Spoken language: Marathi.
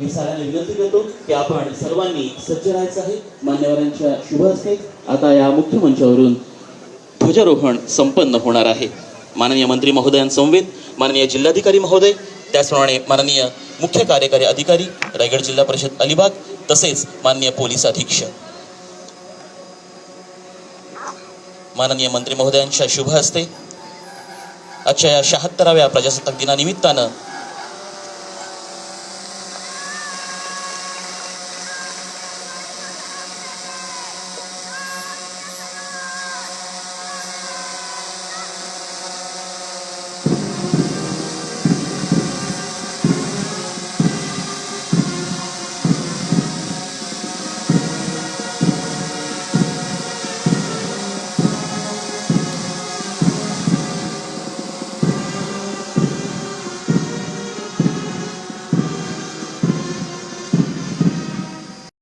मी सगळ्यांना विनंती करतो की आपण सर्वांनी सज्ज राहायचं आहे. मान्यवरांच्या शुभ हस्ते आता या मुख्य मंचावरून ध्वजारोहण संपन्न होणार आहे. माननीय मंत्री महोदयांसमवेत माननीय जिल्हाधिकारी महोदय त्याचप्रमाणे माननीय मुख्य कार्यकारी अधिकारी रायगड जिल्हा परिषद अलिबाग तसेच माननीय पोलीस अधीक्षक. माननीय मंत्री महोदयांच्या शुभ हस्ते आजच्या या शहात्तराव्या प्रजासत्ताक दिनानिमित्तानं